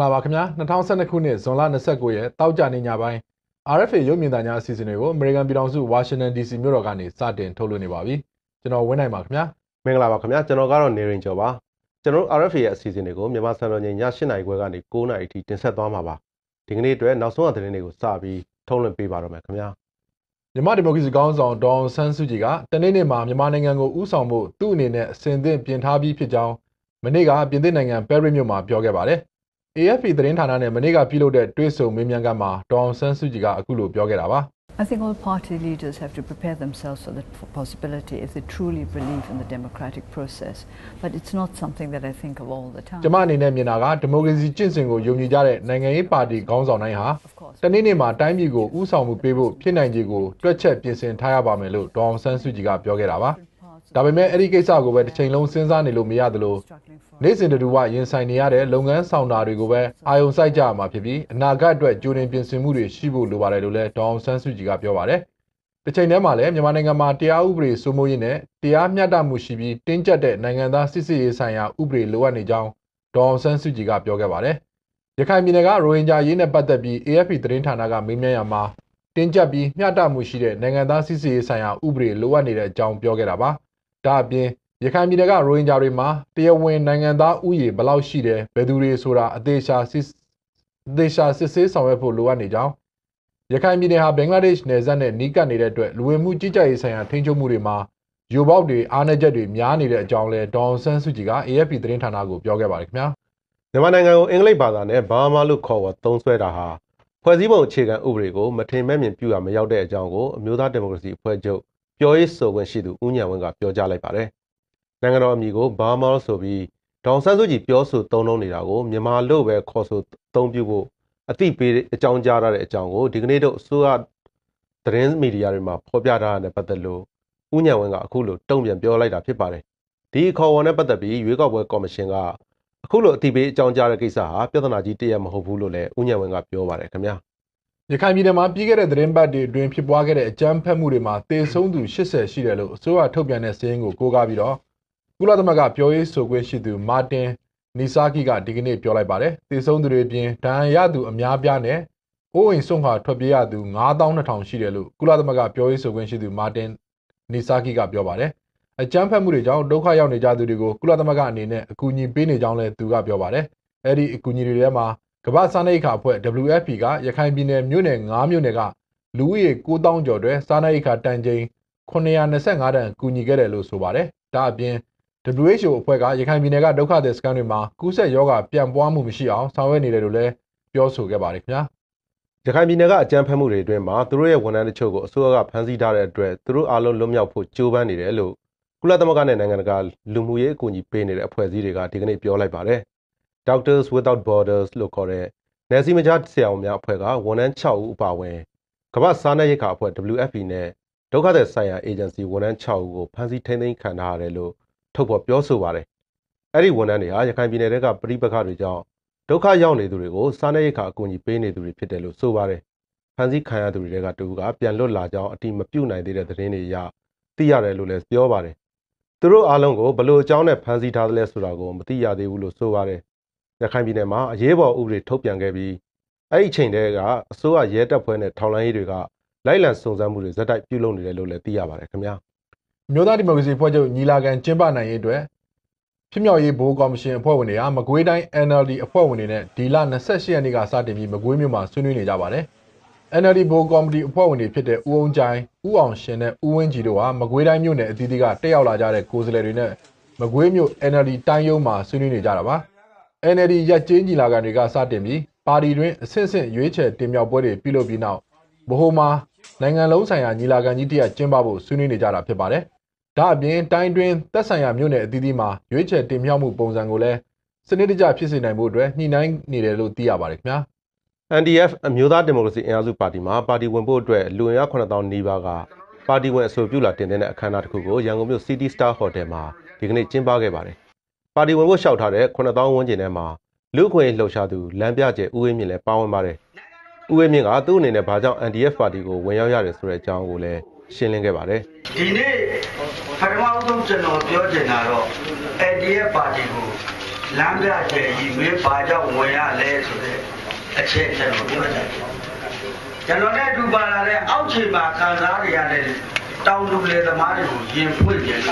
္ဂလာပါခင်ဗျာ2012ခုနှစ်ဇွန်လ29ရက်တောက်ကြနေညပိုင်း RFA ရုပ်မြင်သံကြားအစီအစဉ်တွေကို American ပြည်ထောင်စု Washington DC မြို့တော်ကနေစတင်ထုတ်လွှင့်နေပါပြီကျွန်တော်ဝင်းနိုင်ပါခင်ဗျာမင်္ဂလာပါခင်ဗျာကျွန်တော်ကတော့နေရင်ကျော်ပါကျွန်တော် RFA ရဲ့အစီအစဉ်တွေကိုမြန်မာစံတော်ချိန်ည8:00နာရီခွဲကနေ9:00နာရီအထိတင်ဆက်သွားမှာပါဒီကနေ့အတွက်နောက်ဆုံးအသတင်းတွေကိုစပြီးထုတ်လွှင့်ပေးပါတော့မယ်ခင်ဗျာမြန်မာဒီမိုကရေစီကောင်ဆောင်ဒေါန်ဆန်းစုကြည်ကတနေ့နေ့မှာမြန်မာနိုင်ငံကိုဥဆောင်ဖို့သူ့အနေနဲ့အစဉ်သင့်ပြင်ထားပြီးဖြစ်ကြောင်းမနေ့ကပြင်သစ်နိုင်ငံပဲရစ်မြို့မှာပြောခဲ့ပါတယ် AFP သတင်းဌာနနဲ့မနေ့ကပြုလုပ်တဲ့တွေ့ဆုံမေးမြန်းခန်းမှာဒေါအောင်ဆန်းစုကြည်ကအခုလိုပြောခဲ့တာပါ I think all party leaders have to prepare themselves for the possibility if they truly believe in the democratic process. But it's not something that I think of all the time. ကျွန်မအနေနဲ့မြင်တာကဒီမိုကရေစီကျင့်စဉ်ကိုယုံကြည်ကြတဲ့နိုင်ငံရေးပါတီခေါင်းဆောင်တိုင်းဟာတနေ့နေ့မှာတိုင်းပြည်ကိုဥဆောင်မှုပေးဖို့ဖြစ်နိုင်ခြေကိုတွက်ချက်ပြင်ဆင်ထားရပါမယ်လို့ဒေါအောင်ဆန်းစုကြည်ကပြောခဲ့တာပါ။ ဒါပေမဲ့အဲ့ဒီကိစ္စကိုပဲတစ်ချိန်လုံးစဉ်းစားနေလို့မရသလိုနေ့စဉ်တူဝရင်ဆိုင်နေရတဲ့လုပ်ငန်းဆောင်တာတွေကိုပဲအာယုံစိုက်ကြရမှာဖြစ်ပြီးအနာဂတ်အတွက်ကြိုတင်ပြင်ဆင်မှုတွေရှိဖို့လိုပါတယ်လို့လည်းဒေါအောင်ဆန်းစုကြည်ကပြောပါတယ်။တစ်ချိန်တည်းမှာလည်းမြန်မာနိုင်ငံမှာတရားဥပဒေစိုးမိုးရေးနဲ့တရားမျှတမှုရှိပြီးတင်းကျပ်တဲ့နိုင်ငံသားစစ်စစ်ရေးဆိုင်ရာဥပဒေလိုအပ်နေကြောင်းဒေါအောင်ဆန်းစုကြည်ကပြောခဲ့ပါတယ်။ရခိုင်ပြည်နယ်ကရိုဟင်ဂျာရေးနဲ့ပတ်သက်ပြီး AFP သတင်းဌာနကမေးမြန်းရမှာတင်းကျပ်ပြီးမျှတမှုရှိတဲ့နိုင်ငံသားစစ်စစ်ရေးဆိုင်ရာဥပဒေလိုအပ်နေတဲ့အကြောင်းပြောခဲ့တာပါ။ ဒါအပြင်ရခိုင်ပြည်နယ်ကရိုဟင်ဂျာတွေမှာတရားဝင်နိုင်ငံသားဥယျာဉ်ဘယ်လောက်ရှိတယ်ဘယ်သူတွေဆိုတာအသေးချာစစ်အသေးချာစစ်ဆေးဆောင်ရွက်ဖို့လိုအပ်နေကြောင်းရခိုင်ပြည်နယ်ဟာဘင်္ဂလားဒေ့ရှ်နယ်စပ်နဲ့နီးကပ်နေတဲ့အတွက်လူဝင်မှုကြီးကြပ်ရေးဆိုင်ရာထိန်းချုပ်မှုတွေမှာယိုပေါက်တွေအားနည်းချက်တွေများနေတဲ့အကြောင်းလဲဒေါန်ဆန်းစုကြည်က AFP သတင်းဌာနကိုပြောခဲ့ပါတယ်ခင်ဗျာမြန်မာနိုင်ငံကိုအင်္ဂလိပ်ဘာသာနဲ့ဘာမာလို့ခေါ်ဝေါ်သုံးစွဲတာဟာဖွဲ့စည်းပုံအခြေခံဥပဒေကိုမထင်မဲ့မြင်ပြုရမရောက်တဲ့အကြောင်းကိုအမျိုးသားဒီမိုကရေစီအဖွဲ့ချုပ် ပြောရေးဆိုခွင့်ရှိသူဦးညံဝင်းကပြောကြားလိုက်ပါတယ်။နိုင်ငံတော်အမည်ကိုဘာမောဆိုပြီးဒေါန်ဆန်းစုကြည်ပြောဆိုသုံးလုံးနေတာကိုမြန်မာလို့ပဲခေါ်ဆိုသုံးပြုဖို့အသိပေးအကြောင်းကြားရတဲ့အကြောင်းကိုဒီကနေ့တော့အစိုးရသတင်းမီဒီယာတွေမှာဖော်ပြထားတဲ့ပတ်သက်လို့ဦးညံဝင်းကအခုလိုတုံ့ပြန်ပြောလိုက်တာဖြစ်ပါတယ်။ဒီခေါ်ဝေါ်နဲ့ပတ်သက်ပြီးရွေးကောက်ပွဲကော်မရှင်ကအခုလိုအသိပေးအကြောင်းကြားတဲ့ကိစ္စဟာပြဿနာကြီးတရက်မဟုတ်ဘူးလို့လည်းဦးညံဝင်းကပြောပါတယ်ခင်ဗျာ။ ရခိုင်ပြည်နယ်မှာပြီးခဲ့တဲ့သတင်းပတ်တွေအတွင်းဖြစ်ပွားခဲ့တဲ့အကြမ်းဖက်မှုတွေမှာတေဆုံးသူ80ရှိတယ်လို့အစိုးရထုတ်ပြန်တဲ့စာရင်းကိုကိုးကားပြီးတော့ကုလသမဂ္ဂပြောရေးဆိုခွင့်ရှိသူမာတင်နီဆာကီကဒီကနေ့ပြောလိုက်ပါတယ်တေဆုံးသူတွေအပြင်ဒဏ်ရာရသူအများပြားနဲ့အိုးအိမ်ဆုံးခွာထွက်ပြေးရသူ9200ရှိတယ်လို့ကုလသမဂ္ဂပြောရေးဆိုခွင့်ရှိသူမာတင်နီဆာကီကပြောပါတယ်အကြမ်းဖက်မှုတွေကြောင့်ဒုက္ခရောက်နေကြသူတွေကိုကုလသမဂ္ဂအနေနဲ့အကူအညီပေးနေကြောင်းလည်းသူကပြောပါတယ်အဲ့ဒီအကူအညီတွေထဲမှာ ကမ္ဘာစားနပ်ရိက္ခာအဖွဲ့ WFP ကရခိုင်ပြည်နယ်မြို့နယ်9မြို့နယ်ကလူဦးရေ9000ကျော်အတွက်စားနပ်ရိက္ခာတန်ချိန်925တန်ကူညီခဲ့တယ်လို့ဆိုပါတယ်။ဒါအပြင် WHO အဖွဲ့ကရခိုင်ပြည်နယ်ကဒုက္ခသည်စခန်းတွေမှာကူးစက်ရောဂါပြန့်ပွားမှုမရှိအောင်ဆောင်ရွက်နေတယ်လို့လည်းပြောဆိုခဲ့ပါတယ်ခင်ဗျာ။ရခိုင်ပြည်နယ်ကအကြမ်းဖက်မှုတွေအတွင်းမှာသူတို့ရဲ့ဝန်ထမ်းတချို့ကိုအစိုးရကဖမ်းဆီးထားတဲ့အတွက်သူတို့အားလုံးလွတ်မြောက်ဖို့ကြိုးပမ်းနေတယ်လို့ကုလသမဂ္ဂနဲ့နိုင်ငံတကာလူမှုရေးအကူအညီပေးနေတဲ့အဖွဲ့အစည်းတွေကဒီကနေ့ပြောလိုက်ပါတယ်။ Doctors Without Borders လို့ခေါ်တဲ့နယ်စည်းမခြားဆရာဝန်များအဖွဲ့ကဝန်ထမ်း6ဦးအပါအဝင်ကမ္ဘာ့စားနပ်ရိက္ခာအဖွဲ့ WFP နဲ့ဒုက္ခသည်ဆိုင်ရာအေဂျင်စီဝန်ထမ်း6ဦးကိုဖမ်းဆီးထိန်းသိမ်းခံထားရတယ်လို့ထုတ်ဖော်ပြောဆိုပါတယ်။အဲ့ဒီဝန်ထမ်းတွေဟာရခိုင်ပြည်နယ်ကပြည်ပခါတွေကြောင့်ဒုက္ခရောက်နေသူတွေကိုစားနပ်ရိက္ခာအကူအညီပေးနေသူတွေဖြစ်တယ်လို့ဆိုပါတယ်။ဖမ်းဆီးခံရသူတွေကတူကပြန်လွတ်လာကြောင်းအတိမပြုတ်နိုင်သေးတဲ့သတင်းတွေအရသိရတယ်လို့လည်းပြောပါတယ်။သူတို့အားလုံးကိုဘလို့အကြောင်းနဲ့ဖမ်းဆီးထားသလဲဆိုတာကိုမသိရသေးဘူးလို့ဆိုပါတယ် ရခိုင်ပြည်နယ်မှာအရေးပေါ်ဥပဒေထုတ်ပြန်ခဲ့ပြီးအဲ့ဒီအချိန်တည်းကအစိုးရရဲတပ်ဖွဲ့နဲ့ထောက်လှမ်းရေးတွေကလိုက်လံစုံစမ်းမှုတွေဇက်တိုက်ပြုလုပ်နေတယ်လို့လည်းသိရပါတယ်ခင်ဗျာမြို့သားဒီမိုကရေစီဖွဲ့ချုပ်ညီလာခံကျင်းပနိုင်ရေးအတွက်ဖြစ်မြောက်ရေးဘိုးကော်မရှင်အဖွဲ့ဝင်တွေကမကွေးတိုင်း NLD အဖွဲ့ဝင်တွေနဲ့ဒီလ28ရက်နေ့ကစတင်ပြီးမကွေးမြို့မှာဆွေးနွေးနေကြပါတယ် NLD ဘိုးကော်မတီအဖွဲ့ဝင်တွေဖြစ်တဲ့ဦးအောင်ချိုင်ဦးအောင်ရှင်နဲ့ဦးဝင်းကြီးတို့ဟာမကွေးတိုင်းမြို့နယ်အသီးသီးကတက်ရောက်လာကြတဲ့ကိုယ်စားလှယ်တွေနဲ့မကွေးမြို့ NLD တိုင်းရုံးမှာဆွေးနွေးနေကြတာပါ NLD ရက်ကျေးညီလာခံတွေကစတင်ပြီးပါတီတွင်အဆင့်ဆင့်ရွေးချယ်တင်မြှောက်ပွဲတွေပြုလုပ်ပြီးနောက်ဗဟိုမှာနိုင်ငံလုံးဆိုင်ရာညီလာခံကြီးတရက်ကျင်းပဖို့ဆွေးနွေးနေကြတာဖြစ်ပါတယ်။ဒါအပြင်တိုင်းတွင်သက်ဆိုင်ရာမြို့နယ်အသီးသီးမှာရွေးချယ်တင်မြှောက်မှုပုံစံကိုလည်းစနစ်တကျဖြစ်စေနိုင်မှုအတွက်ညှိနှိုင်းနေတယ်လို့သိရပါတယ်ခင်ဗျာ။ NDF အမျိုးသားဒီမိုကရေစီအင်အားစုပါတီမှာပါတီဝင်ဖို့အတွက်လူဝင်ရောက်9000နီးပါးကပါတီဝင်အဆိုပြုလာတင်တဲ့အခမ်းအနားတစ်ခုကိုရန်ကုန်မြို့ City Star Hotel မှာဒီကနေ့ကျင်းပခဲ့ပါတယ်။ ပါတီဝင်ဖို့လျှောက်ထားတဲ့9000ဝန်းကျင်ထဲမှာလူခွင့်လှုပ်ရှားသူလမ်းပြကျဲဦးဝင်းမြင့်လည်းပါဝင်ပါတယ်။ဦးဝင်းမြင့်ကသူ့အနေနဲ့ဘာကြောင့် NDF ပါတီကိုဝင်ရောက်ရတယ်ဆိုတဲ့အကြောင်းကိုလည်းရှင်းလင်းခဲ့ပါတယ်။ဒီနေ့ပထမဆုံးကျွန်တော်ပြောချင်တာတော့ NDF ပါတီကိုလမ်းပြချက်ကြီးမင်းဘာကြောင့်ဝင်ရလဲဆိုတဲ့အချက်ချက်ကိုပြောတယ်ကျွန်တော်နဲ့အတူပါလာတဲ့အောက်ခြေမှာခံစားရတဲ့ တောင်သူလေသမားတွေကိုရင်ဖွင့်ကြတယ်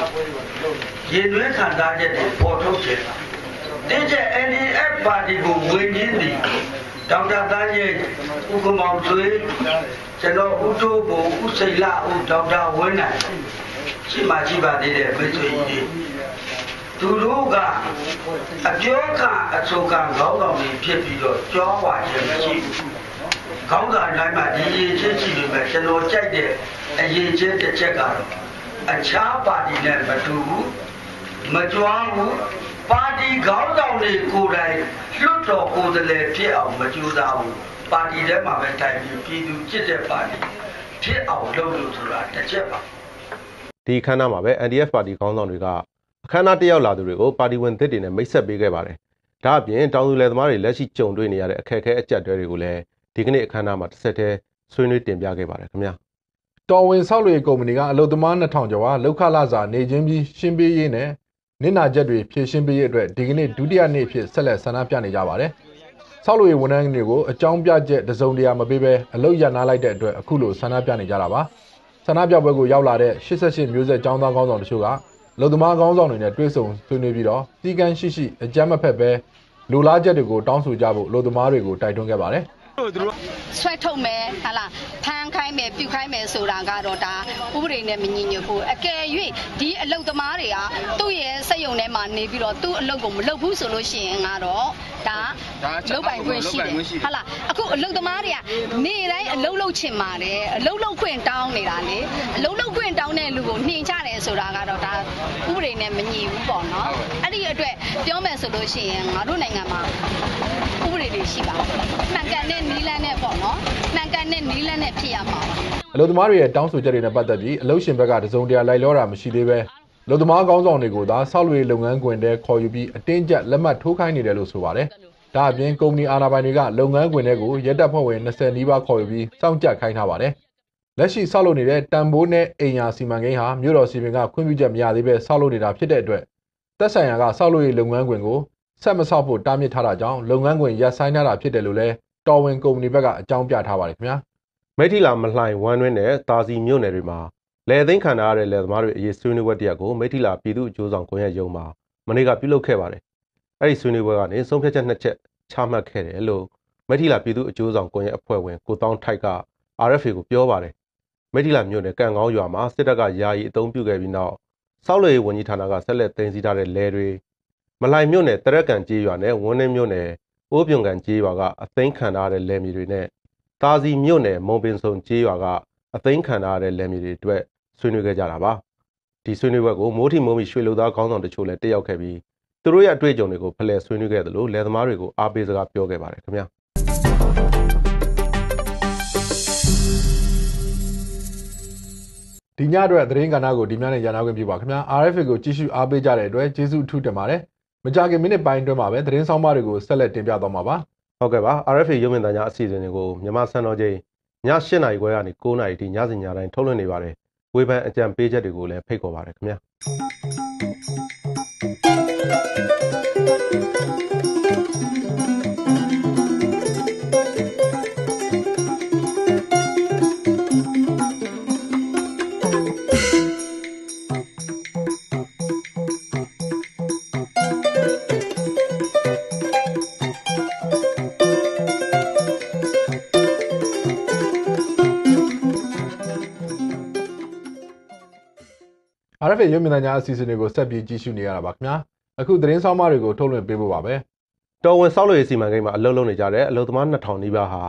ရင်သွင်းခံစားချက်တွေပေါ်ထုတ်ကြတယ်တင်းကျ NDF ပါတီကိုဝင်ရင်းသည်ဒေါက်တာသားရဲ့ဥက္ကမောင်သွေးကျွန်တော်ဦးတိုးကိုဦးစိတ်လဦးဒေါက်တာဝင်းနိုင်ရှိမှရှိပါသေးတယ်မိတ်ဆွေကြီးသူတို့ကအပြောကအဆိုကခေါင်းဆောင်တွေဖြစ်ပြီးတော့ကြောဝါခြင်းမရှိဘူး ခေါင်းဆောင်တိုင်းမှာဒီရည်ချင်းရှိနေမယ်ကျွန်တော်ကြိုက်တဲ့အရေးချင်းတစ်ချက်ကတော့အခြားပါတီနဲ့မတူဘူးမကြွားဘူးပါတီခေါင်းဆောင်တွေကိုယ်တိုင်လွတ်တော်ကိုယ်တည်းဖြစ်အောင်မကြိုးစားဘူးပါတီထဲမှာပဲတိုင်ပြီးပြည်သူจิตတဲ့ပါတီဖြစ်အောင်လုပ်လို့ဆိုတာတစ်ချက်ပါဒီခန်းနာမှာပဲ NDF ပါတီခေါင်းဆောင်တွေကအခမ်းအနားတက်ရောက်လာသူတွေကိုပါတီဝင်သစ်တွေနဲ့မိတ်ဆက်ပေးခဲ့ပါတယ်။ဒါအပြင်တောင်သူလယ်သမားတွေလက်ရှိကြုံတွေ့နေရတဲ့အခက်အခဲအကျပ်တဲတွေကိုလည်း ဒီကနေ့အခမ်းအနားမှာတစ်ဆက်တည်းဆွေးနွေးတင်ပြခဲ့ပါတယ်ခင်ဗျာ။တော်ဝင်ဆောက်လုပ်ရေးကုမ္ပဏီကအလုပ်သမား2000ကျော်ဟာလောက်ခလာစာနေချင်းပြီးရှင်းပေးရေးနဲ့နစ်နာချက်တွေဖြည့်ရှင်းပေးရေးအတွက်ဒီကနေ့ဒုတိယနေ့အဖြစ်ဆက်လက်ဆန္ဒပြနေကြပါတယ်။ဆောက်လုပ်ရေးဝန်ထမ်းတွေကိုအကြောင်းပြချက်တစုံတရာမပေးဘဲအလုပ်ရနာလိုက်တဲ့အတွက်အခုလိုဆန္ဒပြနေကြတာပါ။ဆန္ဒပြပွဲကိုရောက်လာတဲ့88မျိုးဆက်ចောင်းသားကောင်းဆောင်တချို့ကလုံသမားကောင်းဆောင်တွေနဲ့တွေ့ဆုံဆွေးနွေးပြီးတော့စီကန်းရှိရှိအကြမ်းမဖက်ပဲလူလားချက်တွေကိုတောင်းဆိုကြဖို့လုံသမားတွေကိုတိုက်တွန်းခဲ့ပါတယ်။ ဆွဲထုတ်မယ်ဟာလားဖမ်းခို င်းမယ်ပြုတ်ခိုင်းမယ်ဆိုတာကတော့ဒါဥပဒေနဲ့မညီညွတ်ဘူးအကယ်၍ဒီအလုတ်သမားတွေကသူ့ရဲ့စက်ရုံထဲမှာနေပြီးတော့သူ့အလုတ်ကိုမလုပ်ဘူးဆိုလို့ရှိရင်ကတော့ဒါလုတ်ပိုင်ခွင့်ရှိတယ်ဟာလားအခုအလုတ်သမားတွေကနေ့တိုင်းအလုတ်လုတ်ချင်ပါတယ်အလုတ်လုတ်ခွင့်တောင်းနေတာလေအလုတ်လုတ်ခွင့်တောင်းတဲ့လူကိုနှင်ချတယ်ဆိုတာကတော့ဒါဥပဒေနဲ့မညီဘူးပေါ့နော်အဲ့ဒီအတွက်ပြောမယ်ဆိုလို့ရှိရင်ငါတို့နိုင်ငံမှာဥပဒေတွေရှိပါတယ်မှန်ကန်တဲ့နီးလန်းနဲ့ပေါ့နော်မှန်ကန်တဲ့နီးလန်းနဲ့ဖြစ်ရမှာပါအလုပ်သမားတွေရဲ့တောင်းဆိုချက်တွေနဲ့ပတ်သက်ပြီးအလုပ်ရှင်ဘက်ကတစုံတရာလိုက်လျောတာမရှိသေးပဲအလုပ်သမားကောင်းဆောင်တွေကိုသာဆောက်လုပ်ရေးလုပ်ငန်းခွင်ထဲခေါ်ယူပြီးအတင်းကျပ်လက်မှတ်ထိုးခိုင်းနေတယ်လို့ဆိုပါတယ်။ဒါအပြင်ကုမ္ပဏီအာဏာပိုင်တွေကလုပ်ငန်းခွင်တွေကိုရက်တပ်ဖွဲ့ဝင်20နီးပါးခေါ်ယူပြီးစောင့်ကြပ်ခိုင်းထားပါတယ်။လက်ရှိဆောက်လုပ်နေတဲ့တန်ဖိုးနဲ့အိမ်ယာစီမံကိန်းဟာမြို့တော်စီမံကခွင့်ပြုချက်မရသေးပဲဆောက်လုပ်နေတာဖြစ်တဲ့အတွက်သက်ဆိုင်ရာကဆောက်လုပ်ရေးလုပ်ငန်းခွင်ကိုဆက်မဆောက်ဖို့တားမြစ်ထားတာကြောင့်လုပ်ငန်းခွင်ရပ်ဆိုင်းထားတာဖြစ်တယ်လို့လည်းတော်ဝင်ကုမ္ပဏီဘက်ကအကြောင်းပြထားပါတယ်ခင်ဗျာ။ မိထီလာမလှိုင်ဝမ်းတွင်းနဲ့တာစီမြို့နယ်တွေမှာလယ်သိမ်းခံရတဲ့လယ်သမားတွေအရေးဆွေးနွေးပွဲတရက်ကိုမိထီလာပြည်သူ့အကျိုးဆောင်ကွန်ရက်ရုံးမှာမနေ့ကပြုလုပ်ခဲ့ပါတယ်။အဲ့ဒီဆွေးနွေးပွဲကနေဆုံးဖြတ်ချက်နှစ်ချက်ချမှတ်ခဲ့တယ်လို့မိထီလာပြည်သူ့အကျိုးဆောင်ကွန်ရက်အဖွဲ့ဝင်ကိုတောင်းထိုက်က RFA ကိုပြောပါတယ်။မိထီလာမြို့နယ်ကံကောင်းရွာမှာစစ်တပ်ကယာယီအုံပြုခဲ့ပြီးနောက်စောက်လေဝန်ကြီးဌာနကဆက်လက်တင်စီထားတဲ့လယ်တွေမလှိုင်မြို့နယ်တရက်ကန်ကျေးရွာနဲ့ဝန်းနှင်းမြို့နယ်အိုးပြုံကန်ကျေးရွာကအသိမ်းခံထားတဲ့လယ်မြေတွေနဲ့ တာစီမြို့နယ်မုံပင်စုံကျေးရွာကအသိမ်းခံထားတဲ့လယ်မြေတွေအတွက်ဆွေးနွေးခဲ့ကြတာပါဒီဆွေးနွေးပွဲကိုမိုးထီမိုးမီရွှေလူသားခေါင်းဆောင်တချို့လည်းတက်ရောက်ခဲ့ပြီးသူတို့ရဲ့အတွေ့အကြုံတွေကိုဖလှယ်ဆွေးနွေးခဲ့သလိုလယ်သမားတွေကိုအားပေးစကားပြောခဲ့ပါတယ်ခင်ဗျာဒီညအတွက်သတင်းကဏ္ဍကိုဒီညနဲ့ရန်နာခွင့်ပြုပါခင်ဗျာ RFA ကိုကြည့်ရှုအားပေးကြတဲ့အတွက်ကျေးဇူးအထူးတင်ပါတယ်မကြခင်မိနစ်ပိုင်းအတွင်းမှာပဲသတင်းဆောင်မတွေကိုဆက်လက်တင်ပြသွားမှာပါ ဟုတ်ကဲ့ပါ RFA ရုပ်မြင်သံကြားအစီအစဉ်တွေကိုမြန်မာစံတော်ချိန်ည8:00နာရီခွဲကနေ9:00နာရီထိညစဉ်ညတိုင်းထုတ်လွှင့်နေပါတယ်ဝေဖန်အကြံပေးချက်တွေကိုလည်းဖိတ်ခေါ်ပါတယ်ခင်ဗျာ RFA ရုပ်မြင်သံကြားအစီအစဉ်တွေကိုဆက်ပြီးကြည့်ရှုနေရတာပါခင်ဗျာအခုသတင်းဆောင်မတွေကိုထုတ်လွှင့်ပေးဖို့ပါပဲတော်ဝင်ဆောက်လုပ်ရေးစီမံကိန်းမှာအလုပ်လုပ်နေကြတဲ့အလုပ်သမား2000နီးပါးဟာ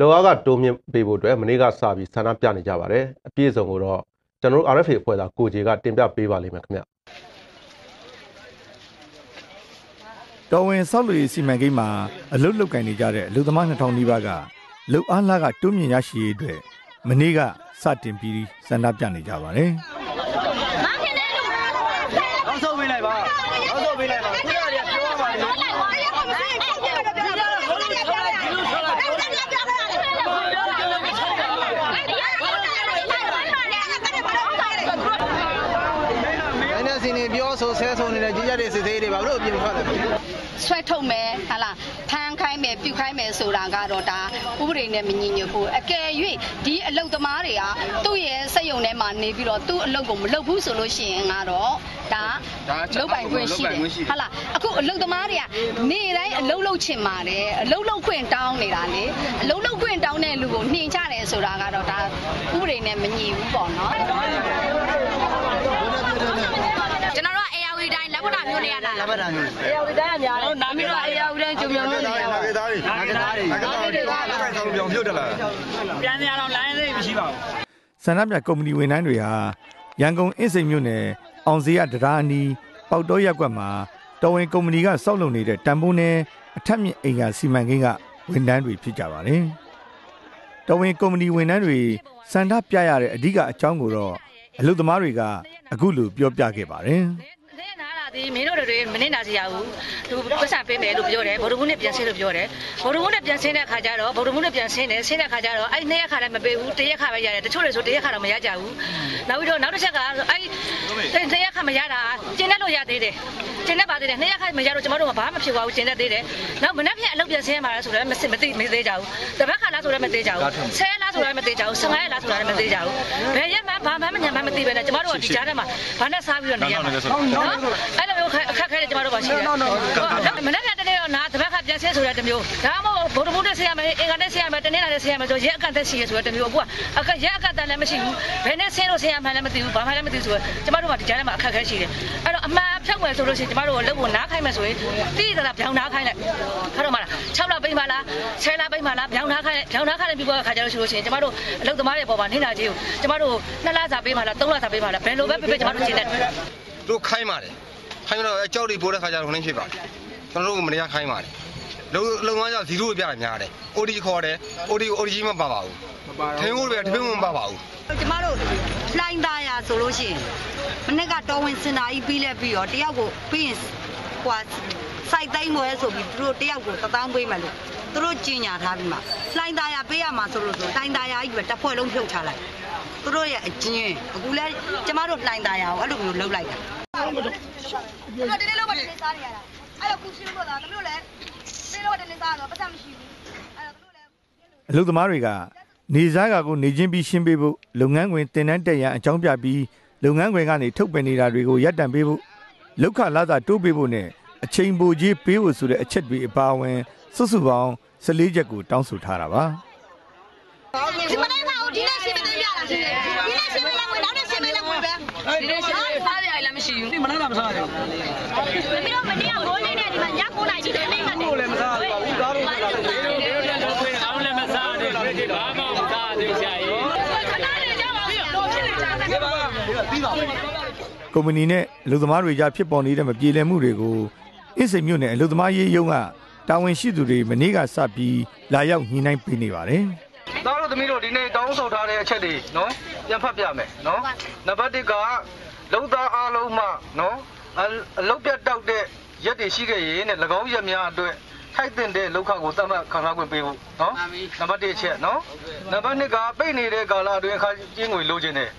လောအားကတိုးမြင့်ပေးဖို့အတွက်မနေ့ကစပြီးဆန္ဒပြနေကြပါတယ်အပြည့်အစုံကိုတော့ကျွန်တော်တို့ RFA အဖွဲ့သားကိုကြီးကတင်ပြပေးပါလိမ့်မယ်ခင်ဗျာတော်ဝင်ဆောက်လုပ်ရေးစီမံကိန်းမှာအလုတ်လုတ်ကင်နေကြတဲ့အလုပ်သမား2000နီးပါးကလုတ်အားလာကတွန်းမြင့်ရရှိရေးအတွက်မနေ့ကစတင်ပြီးဆန္ဒပြနေကြပါတယ်နောက်ဆုံး ပေးလိုက်ပါနောက်ဆုံးပေးလိုက်ပါခုနကပြောပါလေ NLC နေ ရင်ပြော ဆိုဆဲဆိုနေတဲ့ကြီးကြတဲ့စစ်သေးတွေဘာလို့အပြင်ထွက်လဲဆွဲထုတ်မယ်ဟာလားဖမ်းခိုင်းမယ်ပြုတ်ခိုင်းမယ်ဆိုတာကတော့ဒါဥပဒေနဲ့မညီညွတ်ဘူးအကယ်၍ဒီအလုတ်သမားတွေကသူ့ရဲ့စက်ယုံထဲမှာနေပြီးတော့သူ့အလုတ်ကိုမလုပ်ဘူးဆိုလို့ရှိရင်ကတော့ဒါလုတ်ပိုင်ခွင့်ရှိတယ်ဟာလားအခုအလုတ်သမားတွေကနေ့တိုင်းအလုတ်လုတ်ချင်ပါတယ်အလုတ်လုတ်ခွင့်တောင်းနေတာလေအလုတ်လုတ်ခွင့်တောင်းတဲ့လူကိုနှင်ချတယ်ဆိုတာကတော့ဒါဥပဒေနဲ့မညီဘူးပေါ့နော် ကျွန်တော်တို့အေယာဝီတိုင်းလက်ဝတ်တာမျိုးနေရတာလက်ပတ်တာမျိုးအေယာဝီတိုင်းကများတယ်နာမည်တော့အေယာဝီတိုင်းကျုံမျိုးမျိုးနေရပါငါကသားတွေငါကသားတွေငါကသားတွေလက်ပတ်ဆောင်ပြောင်ပြုတ်တယ်လားပြန်ရအောင်လိုင်းလေးမရှိပါဘူးဆန္ဒပြကုမ္ပဏီဝန်ထမ်းတွေဟာရန်ကုန်အင်းစိန်မြို့နယ်အောင်စရတရာအနီးပေါက်တော်ရက်ကွက်မှာတော်ဝင်ကုမ္ပဏီကစောက်လုပ်နေတဲ့တန်ဖိုးနဲ့အထက်မြင့်အိမ်ကစီမံကိန်းကဝန်ထမ်းတွေဖြစ်ကြပါတယ်။တော်ဝင်ကုမ္ပဏီဝန်ထမ်းတွေစန္ဒပြရတဲ့အဓိကအကြောင်းကိုတော့ အလုပ်သမားတွေကအခုလိုပြောပြခဲ့ပါတယ်။တဲ့နားလာသည်မင်းတို့တွေမနေနာစီရဘူးသူပတ်စံပေးမယ်လို့ပြောတယ်ဗုဒ္ဓဘုနဲ့ပြန်ဆင်းလို့ပြောတယ်ဗုဒ္ဓဘုနဲ့ပြန်ဆင်းတဲ့ခါကျတော့ဗုဒ္ဓဘုနဲ့ပြန်ဆင်းတယ်ဆင်းတဲ့ခါကျတော့အဲ့နှစ်ရက်ခါလည်းမပေးဘူးတစ်ရက်ခါပဲရတယ်တချို့တွေဆိုတစ်ရက်ခါတော့မရကြဘူးနောက်ပြီးတော့နောက်တစ်ချက်ကအဲ့တစ်ရက်ခါ မရတာကျင်းတတ်လို့ရသေးတယ်ကျင်းတတ်ပါသေးတယ်နှစ်ရက်ခါမရတော့ကျမတို့ကဘာမှမဖြစ်ပါဘူးကျင်းတတ်သေးတယ်နောက်မနေ့ပြန်အလုပ်ပြန်ဆင်းရမှာဆိုတော့မစစ်မသိမသေးကြဘူးတပတ်ခါလားဆိုတော့မသေးကြဘူးဆဲလားဆိုတော့မသေးကြဘူး15ရက်လားဆိုတော့မသေးကြဘူးဘယ်ရက်မှဘာမှမညာမှမသိပဲနဲ့ကျမတို့ကဒီကြားထဲမှာဘာနဲ့စားပြီးတော့နေရမှာနော်အဲ့လိုမျိုးအခက်ခဲတွေကျမတို့ပါရှိတယ်မနေ့ကတနေ့တော့နာတပတ်ခါပြန်ဆင်းဆိုတဲ့တမျိုးဒါမှမဟုတ်ဗုဒ္ဓဘုနဲ့ဆင်းရမယ်အင်္ဂါနဲ့ဆင်းရမယ်တနေ့လာနဲ့ဆင်းရမယ်ဆိုရက်အကန့်သက်ရှိရဆိုတဲ့တမျိုးအခုကအကရက်အကန့်တန်လည်းမရှိဘူးဘယ်နဲ့ဆင်းလို့ဆင်းရမှန်းလည်းမသိဘူးဘာမှလည်းမသိဘူးဆိုတော့ကျမတို့ကဒီကြားထဲမှာအခက်ခဲရှိတယ်အဲ့တော့အမှန်ဖြောက်မယ်ဆိုလို့ရှိရင်ကျမတို့ကလုပ်ဖို့နားခိုင်းမယ်ဆိုရင်တိတိကျကျပြောင်းနားခိုင်းလိုက်ဟုတ်တော့မလား6လပိတ်ပါလား10လပိတ်ပါလားပြောင်းနားခိုင်းလိုက်ပြောင်းနားခိုင်းလိုက်ပြီးတော့ခါကြလို့ရှိလို့ရှိရင်ကျမတို့အလုပ်သမားတွေပေါ်မှာနေတာကြီးကိုကျမတို့2လစာပေးပါလား3လစာပေးပါလားဘယ်လိုပဲပြပြကျမတို့ရှင်းတယ်တို့ခိုင်းပါတယ်ခိုင်းတော့အကြောက်တွေပိုးတဲ့ခါကျတော့ခင်းဖြစ်ပါတယ်ကျွန်တော်တို့ကမရခိုင်းပါတယ်လုံလုံသွားကြဇီရိုပြတာများတယ် OD ခေါ်တယ် OD OD ကြီးမပါပါဘူးမ ပါဘူးထင်းကိုပဲတပင်းမပါပါဘူးကျမတို့လှိုင်းသားရဆိုလို့ရှိရင်မနေ့ကတော်ဝင်စင်တာကြီးပြီးလဲပြီးတော့တယောက်ကိုပြီးရင်ဟိုစိုက်သိမ်းွယ်ဆိုပြီးသူတို့တယောက်ကိုတသောင်းပေးမယ်လို့သူတို့ကြီးညာထားပြီးမှလှိုင်းသားရပေးရမှာဆိုလို့ဆိုလှိုင်းသားရကြီးပဲတစ်ဖွဲ့လုံးဖြုတ်ချလိုက်သူတို့ရဲ့အချင်းအခုလဲကျမတို့လှိုင်းသားရကိုအဲ့လိုမျိုးလှုပ်လိုက်တာတော့ဒီနေ့လောက်မှဒီနေ့စားနေရတာအဲ့တော့ခုရှင်းလို့တော့သမီးတို့လည်းဒီနေ့လောက်ဒီနေ့စားတော့ပတ်စံမရှိဘူးအဲ့တော့သမီးတို့လည်းအလုပ်သမားတွေက နေစားကကိုနေချင်းပြီးရှင်းပေးဖို့လုပ်ငန်းခွင်တင်တန်းတက်ရန်အကြောင်းပြပြီးလုပ်ငန်းခွင်ကနေထုတ်ပယ်နေတာတွေကိုရပ်တန့်ပေးဖို့လောက်ခလာသာတိုးပေးဖို့နဲ့အချိန်ပိုကြီးပေးဖို့ဆိုတဲ့အချက်တွေအပါအဝင်စုစုပေါင်း14ချက်ကိုတောင်းဆိုထားတာပါဒီမနေ့ကဒီနေ့ရှင်းမသိပြလားရှင်းတယ်ဒီနေ့ရှင်းမလဲဝင်နောက်နေ့ရှင်းမလဲဝင်ပဲဒီနေ့ရှင်းစားရလည်းမရှိဘူးဒီမနာတာမစားရဘူးသမီးတို့မနေ့ကမိုးလေးနဲ့ဒီမှာည9နာရီဒီနေ့မှနေ ကိုလည်းမစားဘူးကားလို့မစားဘူးဒီလိုလည်းတော့ပြင်အောင်လည်းမစားဘူးဘာမှမစားဘူးဆရာကြီး ခဏလေးကြောက်ပါပြီးတော့ဖြစ်နေကြတယ် ဒီပါပြီးပါ ကုမ္ပဏီနဲ့အလုပ်သမားတွေကြားဖြစ်ပေါ်နေတဲ့မပြေလည်မှုတွေကိုအင်းစိန်မြို့နယ်အလုပ်သမားရေးရုံးကတာဝန်ရှိသူတွေမနေ့ကစပြီးလာရောက်ညှိနှိုင်းပေးနေပါတယ်သားတို့သမီးတို့ဒီနေ့တောင်းဆိုထားတဲ့အချက်တွေနော်ပြန်ဖတ်ပြမယ်နော်နံပါတ်1ကလုံသားအားလုံးမှနော်အလုတ်ပြတ်တောက်တဲ့ရက်တွေရှိခဲ့ရင်တဲ့၎င်းရက်များအတွက်ထိုက်တဲ့တဲ့လောက်ခကိုသတ်မှတ်ခံစားခွင့်ပေးဖို့နော်နံပါတ်1အချက်နော်နံပါတ်2ကပိတ်နေတဲ့ကာလအတွင်းအခါကျင်းငွေလိုချင်တယ်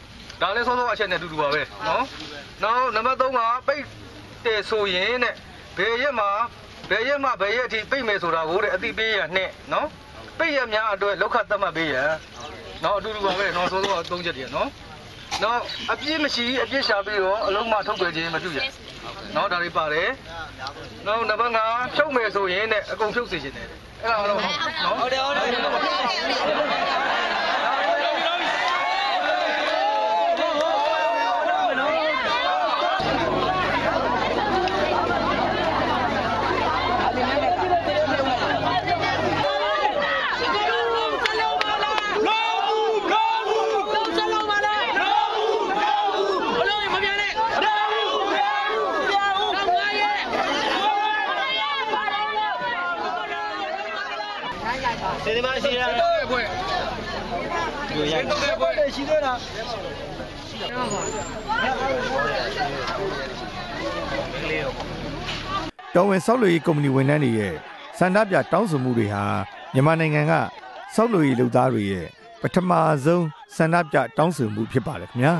ဒါလည်းစောစောအချက်နဲ့အတူတူပါပဲနော်နောက်နံပါတ်3ကပိတ်တယ်ဆိုရင်တဲ့ဘယ်ရက်မှာဘယ်ရက်မှာဘယ်ရက်အထိပိတ်မယ်ဆိုတာကိုတဲ့အတိပေးရနဲ့နော်ပိတ်ရများအတွက်လောက်ခတ်သတ်မှတ်ပေးရနော်အတူတူပါပဲနော်သိုးသိုးအသုံးချက်တွေနော်နော်အပြစ်မရှိအပြစ်ရှာပြီးတော့အလုံးမထုတ်ကြခြင်းမပြုရနော်ဒါတွေပါတယ်နော်နံပါတ်5ဖြုတ်မယ်ဆိုရင်တဲ့အကုန်ဖြုတ်စေခြင်းတယ်အဲ့ဒါတော့နော်ဟုတ်တယ်ဟုတ်တယ် ဒီဒီမှာရှိရတဲ့ဘွဲ့ဒီရိုက်တဲ့ ဘွဲ့ရှိသေးလားတော်ဝင်ဆောက်လုပ်ရေးကုမ္ပဏီဝန်ထမ်းတွေရဲ့စန္ဒပြတောင်းဆိုမှုတွေဟာမြန်မာနိုင်ငံကဆောက်လုပ်ရေးလုပ်သားတွေရဲ့ပထမဆုံးစန္ဒပြတောင်းဆိုမှုဖြစ်ပါတယ်ခင်ဗျာ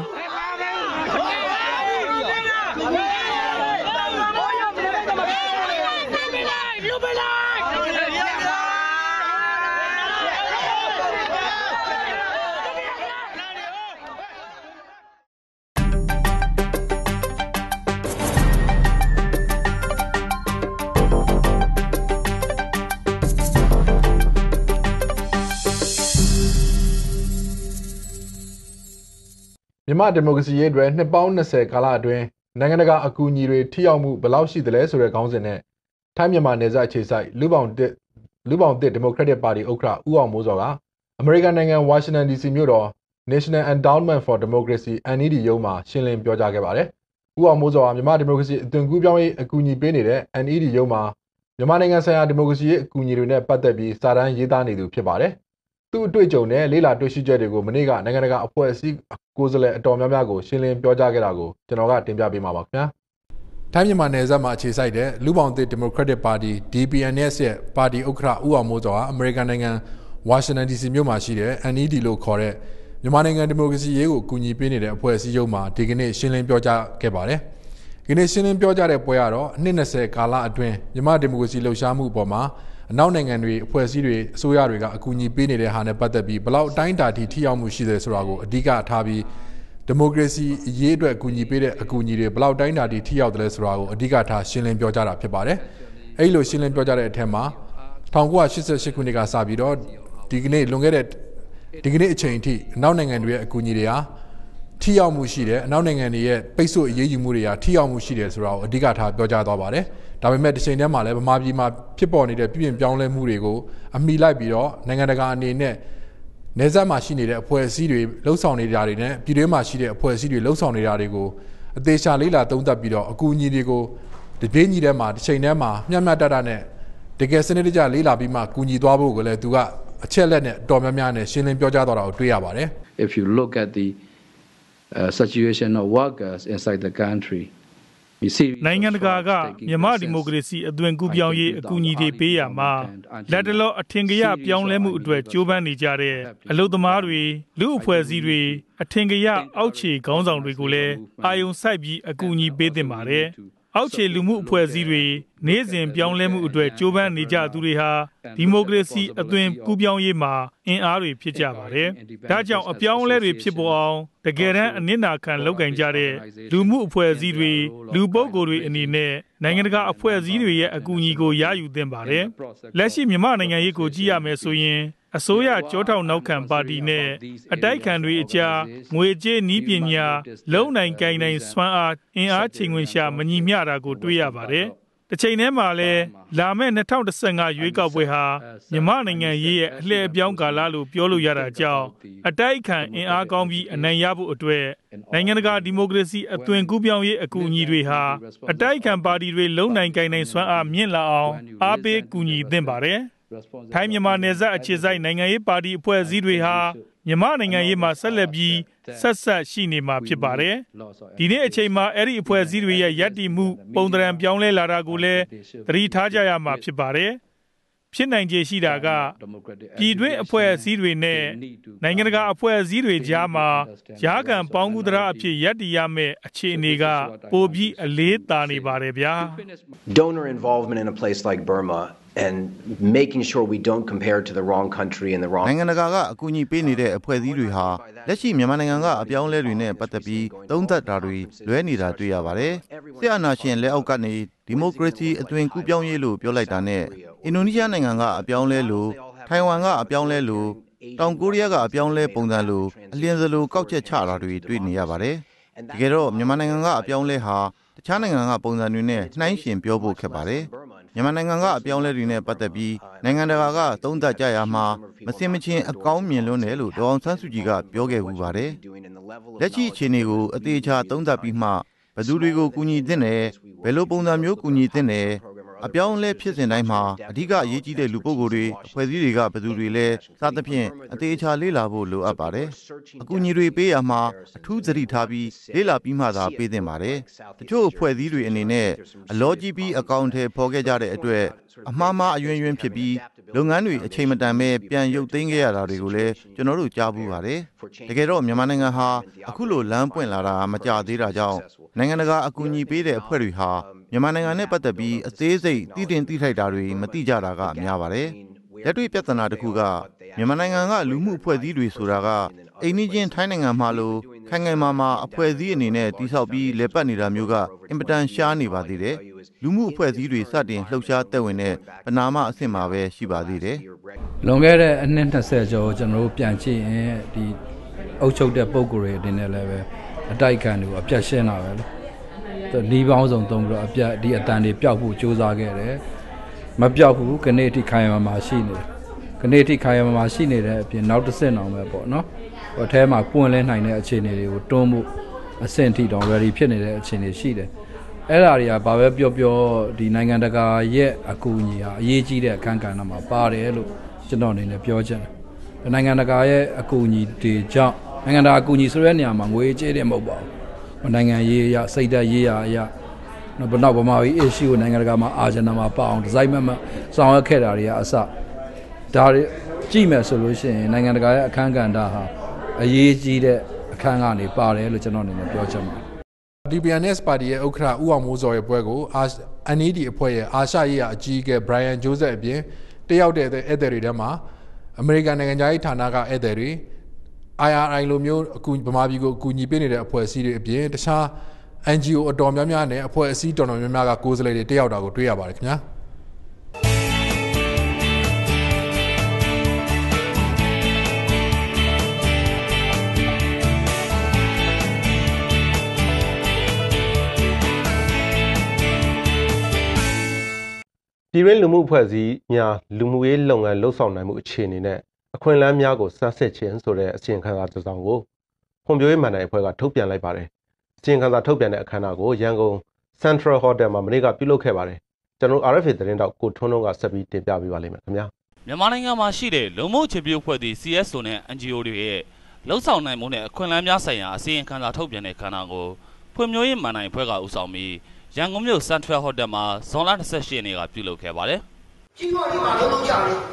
မြန်မာဒီမိုကရေစီရေးအတွက်နှစ်ပေါင်း20ကာလအတွင်းနိုင်ငံတကာအကူအညီတွေထိရောက်မှုဘယ်လောက်ရှိသလဲဆိုတဲ့ခေါင်းစဉ်နဲ့ထိုင်းမြန်မာနယ်စပ်အခြေစိုက်လူပောင်တစ်လူပောင်တစ်ဒီမိုကရက်တစ်ပါတီဥက္ကဋ္ဌဦးအောင်မိုးစောကအမေရိကန်နိုင်ငံဝါရှင်တန် DC မြို့တော် National Endowment for Democracy NED ရုံးမှာရှင်းလင်းပြောကြားခဲ့ပါတယ်။ဦးအောင်မိုးစောကမြန်မာဒီမိုကရေစီအသွင်ကူးပြောင်းရေးအကူအညီပေးနေတဲ့ NED ရုံးမှာမြန်မာနိုင်ငံဆိုင်ရာဒီမိုကရေစီရေးအကူအညီတွေနဲ့ပတ်သက်ပြီးစာတမ်းရေးသားနေသူဖြစ်ပါတယ်။ သူ့အတွေ့အကြုံနဲ့လေးလာတွေ့ရှိချက်တွေကိုမနေ့ကနိုင်ငံတကာအဖွဲ့အစည်းကိုယ်စားလှယ်အတော်များများကိုရှင်းလင်းပြောကြားခဲ့တာကိုကျွန်တော်ကတင်ပြပေးမှာပါခင်ဗျာ။ထိုင်းမြန်မာနယ်စပ်မှာအခြေစိုက်တဲ့လူပောင်သစ်ဒီမိုကရက်တစ်ပါတီ DPNS ရဲ့ပါတီဥက္ကဋ္ဌဦးအောင်မိုးစောကအမေရိကန်နိုင်ငံဝါရှင်တန် DC မြို့မှာရှိတဲ့ NED လို့ခေါ်တဲ့မြန်မာနိုင်ငံဒီမိုကရေစီရေးကိုအကူအညီပေးနေတဲ့အဖွဲ့အစည်းရုံးမှာဒီကနေ့ရှင်းလင်းပြောကြားခဲ့ပါတယ်။ဒီနေ့ရှင်းလင်းပြောကြားတဲ့ပွဲကတော့အနှစ်20ကာလအတွင်းမြန်မာဒီမိုကရေစီလှုပ်ရှားမှုအပေါ်မှာ အနောက်နိုင်ငံတွေအဖွဲ့အစည်းတွေအစိုးရတွေကအကူအညီပေးနေတဲ့ဟာနဲ့ပတ်သက်ပြီးဘလောက်အတိုင်းအတာထိထိရောက်မှုရှိတယ်ဆိုတာကိုအဓိကထားပြီးဒီမိုကရေစီအရေးအတွက်အကူအညီပေးတဲ့အကူအညီတွေဘလောက်တိုင်းတာထိထိရောက်တယ်ဆိုတာကိုအဓိကထားရှင်းလင်းပြောကြားတာဖြစ်ပါတယ်။အဲဒီလိုရှင်းလင်းပြောကြားတဲ့အထက်မှာ1988ခုနှစ်ကစပြီးတော့ဒီကနေ့လွန်ခဲ့တဲ့ဒီကနေ့အချိန်အထိအနောက်နိုင်ငံတွေရဲ့အကူအညီတွေဟာ ထိရောက်မှုရှိတယ်အနောက်နိုင်ငံတွေရဲ့ပိတ်ဆို့အရေးယူမှုတွေဟာထိရောက်မှုရှိတယ်ဆိုတာကိုအဓိကထားပြောကြားသွားပါတယ်ဒါပေမဲ့တစ်ချိန်တည်းမှာလည်းဗမာပြည်မှာဖြစ်ပေါ်နေတဲ့ပြည်ပြင်ပြောင်းလဲမှုတွေကိုအမိလိုက်ပြီးတော့နိုင်ငံတကာအနေနဲ့နေဆက်မှာရှိနေတဲ့အဖွဲ့အစည်းတွေလှုပ်ဆောင်နေတာတွေနဲ့ပြည်တွင်းမှာရှိတဲ့အဖွဲ့အစည်းတွေလှုပ်ဆောင်နေတာတွေကိုအသေးချာလေးလာသုံးသပ်ပြီးတော့အကူအညီတွေကိုတပြေးညီထဲမှာတစ်ချိန်တည်းမှာမျှမျှတတနဲ့တကယ်စနစ်တကျလေးလာပြီးမှကူညီသွားဖို့ကိုလည်းသူကအချက်လက်နဲ့တော်များများနဲ့ရှင်းလင်းပြောကြားသွားတာကိုတွေ့ရပါတယ် If you look at the uh, situation of workers inside the country နိုင်ငံတကာကမြန်မာဒီမိုကရေစီအသွင်ကူးပြောင်းရေးအကူအညီတွေပေးရမှာလက်တလောအထင်ကရပြောင်းလဲမှုအတွက်ကြိုးပမ်းနေကြတဲ့အလုပ်သမားတွေလူအဖွဲ့အစည်းတွေအထင်ကရအောက်ခြေခေါင်းဆောင်တွေကိုလည်းအာယုံစိုက်ပြီးအကူအညီပေးသင့်ပါတယ် အောက်ခြေလူမှုအဖွဲ့အစည်းတွေနေ့စဉ်ပြောင်းလဲမှုအတွက်ကြိုးပမ်းနေကြသူတွေဟာဒီမိုကရေစီအသွင်ကူးပြောင်းရေးမှာအင်အားတွေဖြစ်ကြပါတယ်။ဒါကြောင့်အပြောင်းအလဲတွေဖြစ်ပေါ်အောင်တကယ်တမ်းအနစ်နာခံလုပ်ကင်ကြတဲ့လူမှုအဖွဲ့အစည်းတွေလူပုဂ္ဂိုလ်တွေအနေနဲ့နိုင်ငံတကာအဖွဲ့အစည်းတွေရဲ့အကူအညီကိုရယူသင့်ပါတယ်။လက်ရှိမြန်မာနိုင်ငံရေးကိုကြည့်ရမယ်ဆိုရင် အစိုးရကြောထောက်နောက်ခံပါတီနဲ့အတိုက်ခံတွေအကြားငွေကြေးနီးပညာလုံနိုင်ကိုင်နိုင်စွမ်းအားအင်အားချိန်ဝင်ရှာမညီမျှတာကိုတွေ့ရပါတယ်။တစ်ချိန်တည်းမှာလည်းလာမယ့်2015ရွေးကောက်ပွဲဟာမြန်မာနိုင်ငံရေးရဲ့အလှည့်အပြောင်းကာလလို့ပြောလို့ရတာကြောင့်အတိုက်ခံအင်အားကောင်းပြီးအနိုင်ရဖို့အတွက်နိုင်ငံတကာဒီမိုကရေစီအသွင်ကူးပြောင်းရေးအကူအညီတွေဟာအတိုက်ခံပါတီတွေလုံနိုင်ကိုင်နိုင်စွမ်းအားမြင့်လာအောင်အားပေးကူညီသင့်ပါတယ်။ ထိုင်းမြန်မာနယ်စပ်အခြေစိုက်နိုင်ငံရေးပါတီအဖွဲ့အစည်းတွေဟာမြန်မာနိုင်ငံရေးမှာဆက်လက်ပြီးဆက်ဆက်ရှိနေမှာဖြစ်ပါတယ်။ဒီနေ့အချိန်မှာအဲ့ဒီအဖွဲ့အစည်းတွေရဲ့ယက်တီမှုပုံသဏ္ဍာန်ပြောင်းလဲလာတာကိုလည်းသတိထားကြရမှာဖြစ်ပါတယ်။ဖြစ်နိုင်ခြေရှိတာကပြည်တွင်းအဖွဲ့အစည်းတွေနဲ့နိုင်ငံတကာအဖွဲ့အစည်းတွေကြားမှာယားကံပေါင်းကူးတရားအဖြစ်ရပ်တည်ရမယ့်အခြေအနေကပိုပြီးအလေးသာနေပါတယ်ဗျာ Donor involvement in a place like Burma and making sure we don't compare to the wrong country and the wrong နိုင်ငံတကာကအကူအညီပေးနေတဲ့အဖွဲ့အစည်းတွေဟာလက်ရှိမြန်မာနိုင်ငံကအပြောင်းအလဲတွေနဲ့ပတ်သက်ပြီးသုံးသပ်တာတွေလွဲနေတာတွေ့ရပါတယ်။ဆရာနာရှင်လက်အောက်ကနေဒီမိုကရေစီအသွင်ကူးပြောင်းရေးလို့ပြောလိုက်တာနဲ့အင်ဒိုနီးရှားနိုင်ငံကအပြောင်းလဲလို့ထိုင်ဝမ်ကအပြောင်းလဲလို့တောင်ကိုရီးယားကအပြောင်းလဲပုံစံလို့အလင်းစလိုကောက်ချက်ချတာတွေတွေ့နေရပါတယ်။တကယ်တော့မြန်မာနိုင်ငံကအပြောင်းလဲဟာတခြားနိုင်ငံကပုံစံတွေနဲ့နှိုင်းယှဉ်ပြောဖို့ခက်ပါတယ်။ မြန်မာနိုင်ငံကအပြောင်းလဲတွေနဲ့ပတ်သက်ပြီးနိုင်ငံတကာကသုံးသပ်ကြရမှာမစင်မချင်းအကောင်းမြင်လွန်းတယ်လို့ဒေါအောင်ဆန်းစုကြည်ကပြောခဲ့မှုပါတယ်။လက်ရှိအခြေအနေကိုအသေးချာသုံးသပ်ပြီးမှဘယ်သူတွေကိုကူညီသင့်တယ်ဘယ်လိုပုံစံမျိုးကူညီသင့်တယ် အပြောင်းလဲဖြစ်စဉ်တိုင်းမှာအဓိကအရေးကြီးတဲ့လူပုဂ္ဂိုလ်တွေအဖွဲ့အစည်းတွေကဘယ်သူတွေလဲစသဖြင့်အသေးချာလေ့လာဖို့လိုအပ်ပါတယ်။အကူအညီတွေပေးရမှာအထူးသတိထားပြီးလေ့လာပြီးမှသာပေးသင့်ပါတယ်။တချို့အဖွဲ့အစည်းတွေအနေနဲ့အလောကြီးပြီးအကောင့်ထဲပေါ်ခဲ့ကြတဲ့အတွက်အမှားမှားအယွင်းယွင်းဖြစ်ပြီးလုပ်ငန်းတွေအချိန်မတန်ပဲပြန်ရုပ်သိမ်းခဲ့ရတာတွေကိုလည်းကျွန်တော်တို့ကြားဘူးပါတယ်။တကယ်တော့မြန်မာနိုင်ငံဟာအခုလိုလမ်းပွင့်လာတာမကြသေးတာကြောင့်နိုင်ငံတကာအကူအညီပေးတဲ့အဖွဲ့တွေဟာ မြန်မာနိုင်ငံနဲ့ပတ်သက်ပြီးအသေးစိတ်တည်တင်သိထိုက်တာတွေမသိကြတာကအများပါတယ်။လက်တွေ့ပြဿနာတစ်ခုကမြန်မာနိုင်ငံကလူမှုအဖွဲ့အစည်းတွေဆိုတာကအိမ်နီးချင်းထိုင်းနိုင်ငံမှာလိုခိုင်ခိုင်မာမာအဖွဲ့အစည်းအနေနဲ့တိဆောက်ပြီးလက်ပတ်နေတာမျိုးကအင်ပတန်ရှားနေပါသေးတယ်။လူမှုအဖွဲ့အစည်းတွေစတင်လှုပ်ရှားသက်ဝင်တဲ့ပနာမအဆင့်မှာပဲရှိပါသေးတယ်လွန်ခဲ့တဲ့အနှစ်20ကျော်ကျွန်တော်တို့ပြန်ကြည့်ရင်ဒီအုပ်ချုပ်တဲ့ပုံကိုယ်တွေအနေနဲ့လည်းပဲအတိုက်ခံတွေကိုအပြတ်ရှင်းတာပဲလို့ လီးပေါင်းဆောင်သုံးပြီးတော့အပြတ်ဒီအတန်တွေပျောက်ဖို့ကြိုးစားခဲ့တယ်မပျောက်ဘူးခနေ့ထိခိုင်ရမှာရှိနေတယ်ခနေ့ထိခိုင်ရမှာရှိနေတဲ့အပြင်နောက်တစ်ဆင့်အောင်ပဲပေါ့နော်ဟိုထဲမှာပွင့်လဲနိုင်တဲ့အခြေအနေတွေကိုတွန်းဖို့အဆင့်ထိတောင် ready ဖြစ်နေတဲ့အခြေအနေရှိတယ်အဲ့ဒါတွေကဘာပဲပြောပြောဒီနိုင်ငံတကာရဲ့အကူအညီဟာအရေးကြီးတဲ့အခန်းကဏ္ဍမှာပါတယ်လို့ကျွန်တော်အနေနဲ့ပြောချင်တယ်နိုင်ငံတကာရဲ့အကူအညီတွေကြောင့်နိုင်ငံတကာအကူအညီဆိုတဲ့နေရာမှာငွေကြေးတွေမဟုတ်ပါဘူး နိုင်ငံရေးအရစိတ်ဓာတ်ရေးရာအရနောက်ဘနောက်ဗမာပြည် issue ကိုနိုင်ငံတကာမှာအာဂျန်နာမှာပအောင်ဒီဇိုင်းမမဆောင်ရွက်ခဲ့တာတွေကအစဒါတွေကြည့်မယ်ဆိုလို့ရှိရင်နိုင်ငံတကာရဲ့အခန်းကဏ္ဍဟာအရေးကြီးတဲ့အခန်းကနေပါတယ်လို့ကျွန်တော်အနေနဲ့ပြောချင်ပါတယ် DPNS ပါတီရဲ့ဥက္ကဋ္ဌဦးအောင်မိုးစောရဲ့ပွဲကို NED အဖွဲ့ရဲ့အာရှရေးရာအကြီးအကဲ Brian Joseph အပြင်တယောက်တဲ့ဧည့်သည်တွေထဲမှာအမေရိကန်နိုင်ငံသားရေးဌာနကဧည့်သည်တွေ IRI လိုမျိုးအခုဗမာပြည်ကိုအကူအညီပေးနေတဲ့အဖွဲ့အစည်းတွေအပြင်တခြား NGO အတော်များများနဲ့အဖွဲ့အစည်းတော်တော်များများကကိုယ်စားလှယ်တွေတက်ရောက်တာကိုတွေ့ရပါတယ်ခင်ဗျာ။ပြည်တွင်းလူမှုအဖွဲ့အစည်းများလူမှုရေးလုပ်ငန်းလှုပ်ဆောင်နိုင်မှုအခြေအနေနဲ့ အခွင့်အလမ်းများကိုစမ်းစစ်ခြင်းဆိုတဲ့အစီရင်ခံစာတစ်စောင်ကိုဖွံ့ဖြိုးရေးမှန်တိုင်အဖွဲ့ကထုတ်ပြန်လိုက်ပါတယ်။အစီရင်ခံစာထုတ်ပြန်တဲ့အခမ်းအနားကိုရန်ကုန် Central Hotel မှာမနေ့ကပြုလုပ်ခဲ့ပါတယ်။ကျွန်တော် RFA သတင်းတောက်ကိုထွန်းလုံးကဆက်ပြီးတင်ပြပေးပါလိမ့်မယ်ခင်ဗျာ။မြန်မာနိုင်ငံမှာရှိတဲ့လုံမှုချေပြအဖွဲ့တွေ CSO နဲ့ NGO တွေရဲ့လှုပ်ဆောင်နိုင်မှုနဲ့အခွင့်အလမ်းများဆိုင်ရာအစီရင်ခံစာထုတ်ပြန်တဲ့ခန္ဓာကိုဖွံ့ဖြိုးရေးမှန်တိုင်အဖွဲ့ကဦးဆောင်ပြီးရန်ကုန်မြို့ Central Hotel မှာဇွန်လ28ရက်နေ့ကပြုလုပ်ခဲ့ပါတယ်။ကြီးပွားရေးမှာလုံးလုံးကြတယ်။ဆောက်ဆောက်မှုတွေ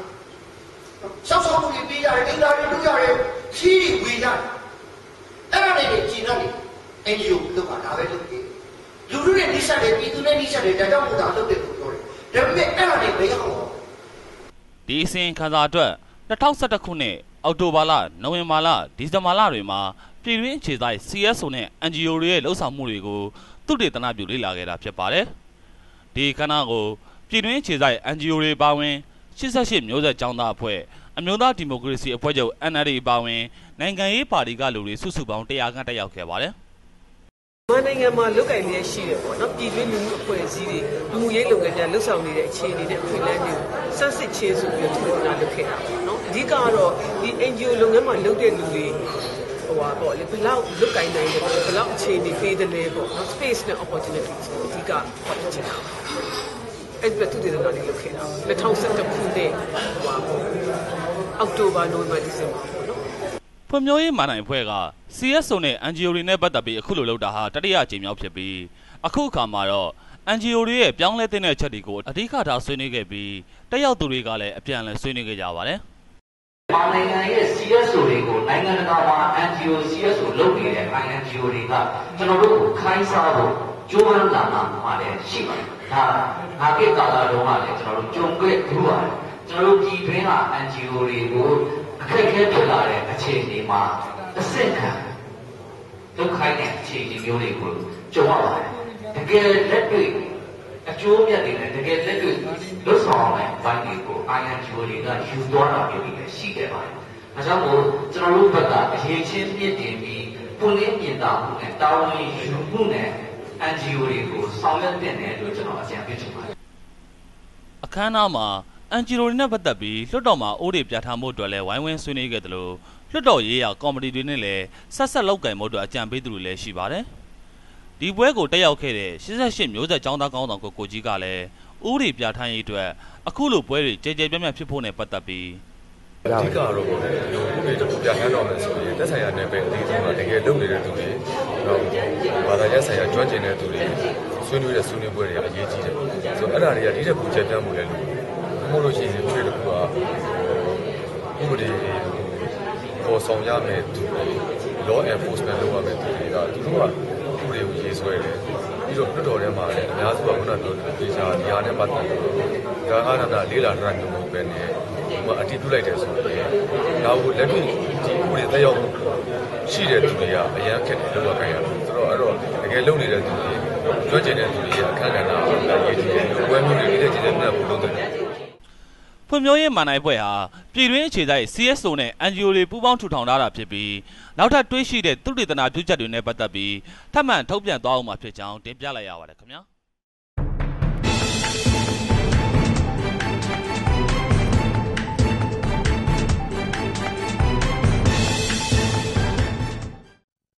ပေးရတယ်၊အင်္ဂါတွေလုပ်ရတယ်၊ခီးတွေဝေရတယ်။အဲ့ဒါတွေကျင်ရတယ်။ NGO လုပ်တာဒါပဲလုပ်တယ်။လူလူတွေနှိစက်တယ်ပြည်သူနဲ့နှိစက်တယ်ဒါကြောင့်မို့ဒါလုပ်တယ်လို့ပြောတယ်။ဒါပေမဲ့အဲ့ဒါတွေမရအောင်။ဒီအစဉ်ခံစာအတွက်2011ခုနှစ်အောက်တိုဘာလနိုဝင်ဘာလဒီဇင်ဘာလတွေမှာပြည်တွင်းအခြေစိုက် CSO နဲ့ NGO တွေရဲ့လှုပ်ဆောင်မှုတွေကိုသုတေသနပြုလေ့လာခဲ့တာဖြစ်ပါတယ်။ဒီခဏကိုပြည်တွင်းခြေဆိုင် NGO တွေပါဝင်88မျိုးဆက်ចောင်းသားအဖွဲ့ အမျိုးသားဒီမိုကရေစီအဖွဲ့ချုပ် NLD ပါဝင်နိုင်ငံရေးပါတီကလူတွေစုစုပေါင်း100ခန့်တက်ရောက်ခဲ့ပါတယ်မနိုင်ငံမှာလုတ်ကင်နေရှိတယ်ပေါ့နော်ပြည်တွင်းလူမှုအဖွဲ့အစည်းတွေလူမှုရေးလုပ်ငန်းများလှုပ်ဆောင်နေတဲ့အခြေအနေနဲ့အခွင့်အလမ်းတွေကိုစမ်းစစ်ချင်းဆိုပြီးတော့ထူထောင်လုပ်ခဲ့တာပေါ့နော်အဓိကတော့ဒီ NGO လုပ်ငန်းမှာလုပ်တဲ့လူတွေဟိုပါပေါ့လေဘယ်လောက်လုတ်ကင်နိုင်တယ်ဘယ်လောက်အခြေအနေပေးတယ်လဲပေါ့နော် space နဲ့ opportunity ဆိုအဓိကဟောချင်တာ အဲ့ဒါသူတွေတော့ဒီလုပ်ခဲ့တာ2017ခုနှစ်ဟိုပါပေါ့အောက်တိုဘာနိုဝင်ဘာဒီဇင်ဘာပေါ့နော်ဖွံ့ဖြိုးရေးမန်နိုင်ဖွဲ့က CSO နဲ့ NGO တွေနဲ့ပတ်သက်ပြီးအခုလိုလုပ်တာဟာတတိယအကြိမ်မြောက်ဖြစ်ပြီးအခုအခါမှာတော့ NGO တွေရဲ့ပြောင်းလဲတဲ့ချက်တွေကိုအဓိကထားဆွေးနွေးခဲ့ပြီးတက်ရောက်သူတွေကလည်းအပြန်အလှန်ဆွေးနွေးခဲ့ကြပါတယ်။မြန်မာနိုင်ငံရဲ့ CSO တွေကိုနိုင်ငံတကာမှာ NGO CSO လုပ်နေတဲ့ INGO တွေကကျွန်တော်တို့ကိုခိုင်းစားဖို့ ကြိုးပမ်းလာမှာမှလည်းရှိပါတယ်။ဒါငါကိကာလာတုန်းကလည်းကျွန်တော်တို့ကြုံခဲ့ကြပါတယ်။ကျွန်တော်တို့ပြည်တွင်းက NGO တွေကိုအခက်အခဲဖြစ်လာတဲ့အခြေအနေမှာအဆင့်ခံဒုက္ခနဲ့အခြေအနေမျိုးတွေကိုကြုံရပါတယ်။တကယ်လက်တွေ့အကျိုးမြတ်တွေနဲ့တကယ်လက်တွေ့လွတ်ဆောင်တဲ့ဘိုင်းတွေကို INGO တွေကယူသွားတာမျိုးတွေရှိခဲ့ပါတယ်။ဒါကြောင့်မို့ကျွန်တော်တို့ဘက်ကအရေးချင်းပြည့်တင်ပြီးပွင့်လင်းမြင်သာမှုနဲ့တာဝန်ယူမှုနဲ့ NGO တွေကိုဆောင်ရွက်တင်တယ်လို့ကျွန်တော်အကြံပေးချင်ပါတယ်။အခမ်းအနားမှာ NGO တွေနဲ့ပတ်သက်ပြီးလွှတ်တော်မှာအိုးတွေပြဋ္ဌာန်းမှုအတွက်လည်းဝိုင်းဝန်းဆွေးနွေးခဲ့တယ်လို့လွှတ်တော်ရေးရာကော်မတီတွေနဲ့လည်းဆက်ဆက်လောက်ကင်မှုအတွက်အကြံပေးသူတွေလည်းရှိပါတယ်။ဒီပွဲကိုတက်ရောက်ခဲ့တဲ့88မျိုးဆက်ចောင်းသားကောင်းဆောင်ကိုကိုကြီးကလည်းဥရီပြဋ္ဌာန်းရေးအတွက်အခုလိုပွဲတွေကြဲကြဲပြန့်ပြန့်ဖြစ်ဖို့နဲ့ပတ်သက်ပြီး အဓိကတော့ပေါ့လေဒီလိုဥပဒေတစ်ခုပြဋ္ဌာန်းတော်မယ်ဆိုရင်သက်ဆိုင်ရာနယ်ပယ်အသီးသီးမှာတကယ်လုပ်နေတဲ့သူတွေတော့ဘာသာရေးဆိုင်ရာကျွမ်းကျင်တဲ့သူတွေဆွေးနွေးတဲ့ဆွေးနွေးပွဲတွေကအရေးကြီးတယ်ဆိုတော့အဲ့ဒါတွေကဒီတစ်ခုချက်ပြမှုလည်းလို့မဟုတ်လို့ရှိရင်ချွေတစ်ခုကဥပဒေပေါ်ဆောင်ရမယ်သူတွေ law enforcement လုပ်ရမယ်သူတွေကသူတို့ကတွေကိုရေးဆွဲတယ်ပြီးတော့လွတ်တော်ထဲမှာလည်းအများစုကခုနပြောတဲ့ဒေချာဒီဟာနဲ့ပတ်သက်လို့ဒါအားနာလေးလာတာမျိုးမဟုတ်ပဲနဲ့ဒီ မှာအတိပြုလိုက်တယ်ဆိုတော့ဒါကိုလက်တွေ့ဒီဥပဒေသက်ရောက်မှုရှိတဲ့သူတွေကအရန်ခက်တယ်လို့ပြောခိုင်းရတယ်ဆိုတော့အဲ့တော့တကယ်လုပ်နေတဲ့သူတွေကျွမ်းကျင်တဲ့သူတွေရဲ့အခက်အခဲတာအရေးကြီးတယ်ဝယ်မျိုးတွေတည်တဲ့ကျတဲ့မြတ်ဖို့လုပ်တယ်ဖွံ့ဖြိုးရေးမန်နိုင်ဖွဲ့ဟာပြည်တွင်းအခြေစိုက် CSO နဲ့ NGO တွေပူးပေါင်းထူထောင်ထားတာဖြစ်ပြီးနောက်ထပ်တွေးရှိတဲ့သုတေသနပြုချက်တွေနဲ့ပတ်သက်ပြီးထပ်မံထုတ်ပြန်သွားအောင်မှာဖြစ်ကြောင်းတင်ပြလိုက်ရပါတယ်ခင်ဗျာ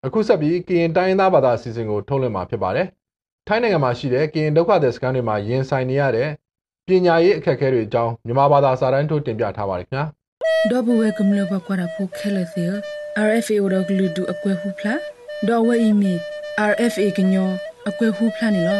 အခုဆက်ပြီးကရင်တိုင်းသားဘာသာအစီအစဉ်ကိုထုတ်လွှင့်မှာဖြစ်ပါတယ်။ထိုင်းနိုင်ငံမှာရှိတဲ့ကရင်ဒုက္ခသည်စခန်းတွေမှာရင်ဆိုင်နေရတဲ့ပညာရေးအခက်အခဲတွေအကြောင်းမြန်မာဘာသာစာတမ်းထုတ်တင်ပြထားပါတယ်ခင်ဗျာ။ဒေါ်ဘဝဲကမလဘကွာဖိုခဲလသေ RFA ရဂလူဒူအကွဲဟုဖလားဒေါ်ဝဲအီမီ RFA ကညောအကွဲဟုဖလားနေလော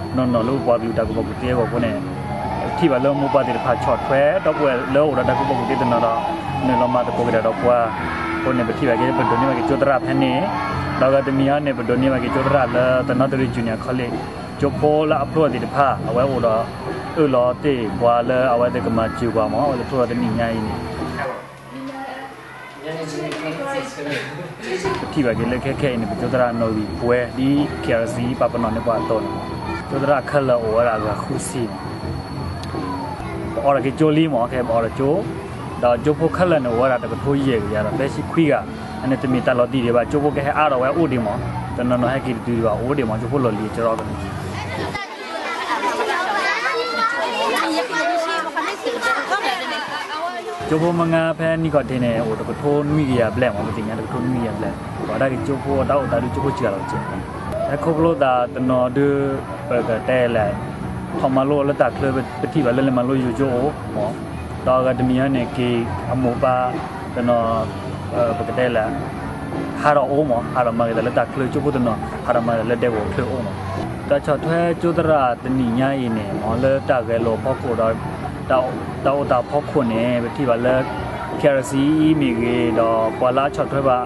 နေဝဲကျိုးတရတိတဖာကျုခုရဖာတော့ဝဲဒီပေါ်မှာတကောတဖာတော့မူပါပါခုတော့တာတော့အာဘလောကီလိုကောတာကျိုးတဲ့ကောတော့လက်တလူပါအဖို့ခုနော်နော်လို့ပွားပြီးတကူပကူတေးကောကိုနေที่ว่าเริ่มมุปาติพาช็อตแควดอกเวเลโอระดักปกติตนดเนลมาตะโกกระดอกว่าคนเนี่ยที่ว่าเกปดนี่มาเกจตระแพนี่ดอกตมียเนี่ยปดนี่มาเกจตระละตนตรีจูเนียร์คอลเลจจโปละอพรติพาเอาไว้โอดอเออลอเตกว่าละเอาไว้ตะกมาจิวกว่าหมอเอาตัวตนี่ญาอีนี่ที่ว่าเกเลแค่ๆนี่ปจตระโนวีบวยดี KRC ปะปนเนี่ยปะตอนจตระคัลละโอรากะ คุซีအော်ရကေချိုလီမောခဲအော်ရချိုဒါဂျိုဖိုခလန်ဝရတာကထိုးရေရတာဘယ်ရှိခွီကအနဲ့တမီတလော်တီတွေပါဂျိုဖိုကဲအားတော့ဝဲအိုဒီမောတနနဟဲကီတူဒီပါအိုဒီမောဂျိုဖိုလော်လီကျော်တော့ဂျိုဖိုမငါဖဲနီကတင်နေဟိုတကထိုးမီရဘလက်မောမတင်ညာတကထိုးမီရဘလက် အခုကလို့ဒါတနော်ဒူပဲကတဲလဲထမလို့လတာကလပ်ပတိပါလဲလဲမလို့ယူကြဟောတော့ကဒမီယန်နဲ့ကေအမောပါတနော်ပကတဲလဲဟာရအိုမဟာရမကလည်းတကလချို့ဘူးတော့ဟာရမလည်းတဲ့ကိုထွေးအောင်တချောထွဲကျုဒရတနိညာရင်းနဲ့မော်လတကလောပေါ့ကိုတော့တောက်တောက်တာပေါ့ခွနဲ့တိပါလက်ကယ်ရစီမီကတော့ပွာလာချောထွဲပါ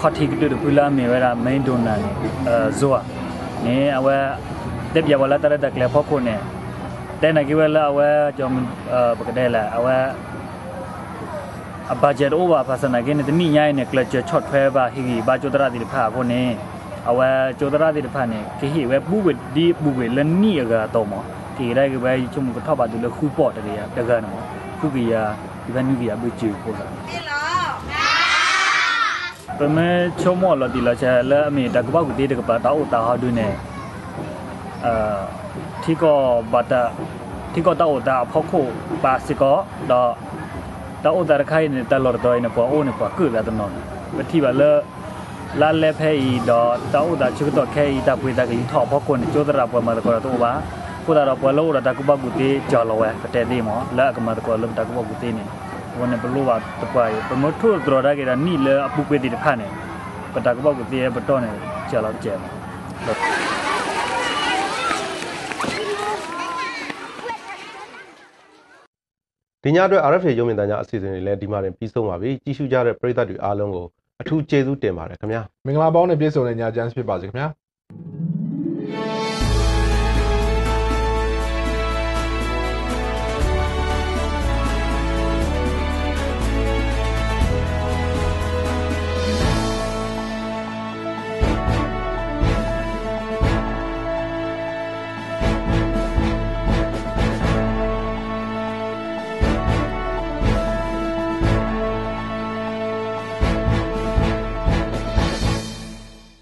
ခေါတိကလူပူလာမေဝရာမိန်ဒိုနာနေဇောနေအဝဲတက်ပြဝလာတရတက်လေဖောက်ကိုနေတဲ့နကိဝလာအဝဲကြောင့်ပကတဲ့လာအဝဲအဘဂျက်အိုဘာပါစနာကိနေတမိညာနေကလချ်ချော့ထွဲပါဟီဘာကျိုတရာတိဖာကိုနေအဝဲကျိုတရာတိဖာနေခိဟိဝဲပူဝဒီပူဝလနီရကတော့မဒီရိုက်ကပဲချုံကထောက်ပါတူလခုပေါ်တကယ်တကန်နော်ခုကီယာဒီဘန်နီကီယာဘွေချူပို့တာ ပမဲချုံမော်လာတီလာချဲလဲအမေတကပောက်တီတကပတောက်တာဟာဒွနေအာတီကောဘတာတီကောတောက်တာဖောက်ခုပါစီကောတော့တောက်တာခိုင်နေတလော်တော့နေပေါ်အိုးနေပေါ်ကုလာတော့နော်ပတိပါလဲလာလဲဖဲဤတော့တောက်တာချစ်တော့ခဲဤတာဖွေတာကင်းထောက်ဖောက်ခုနေကျိုးတရာပေါ်မှာတော့တော့ပါကိုတာတော့ပေါ်လို့တော့တကပောက်တီကြော်လောဝဲတဲ့ဒီမော်လဲကမှာတော့လုံးတကပောက်တီနေ อคนโจตระปอมาตะกอตัวบาကိုတာတော့ဘလောရတာကဘဂုတေကြော်လောဝဲကတဲ့ဒီမောလာကမတကောလုံတကဘဂုတေနေဝန်ဘလောဝတပွားရပမထုဒရဒါကေနီလေအပူပေတိတခါနေပတကဘဂုတေဘတော်နေကြော်လောကျဲလို့ ဒီညအတွက် RFA ရုံမြင့်တန်းများအစီအစဉ်တွေလည်းဒီမှာတင်ပြီးဆုံးပါပြီကြည့်ရှုကြတဲ့ပရိသတ်တွေအားလုံးကိုအထူးကျေးဇူးတင်ပါတယ်ခင်ဗျာ မင်္ဂလာပေါင်းနဲ့ပြည့်စုံတဲ့ညချမ်းဖြစ်ပါစေခင်ဗျာ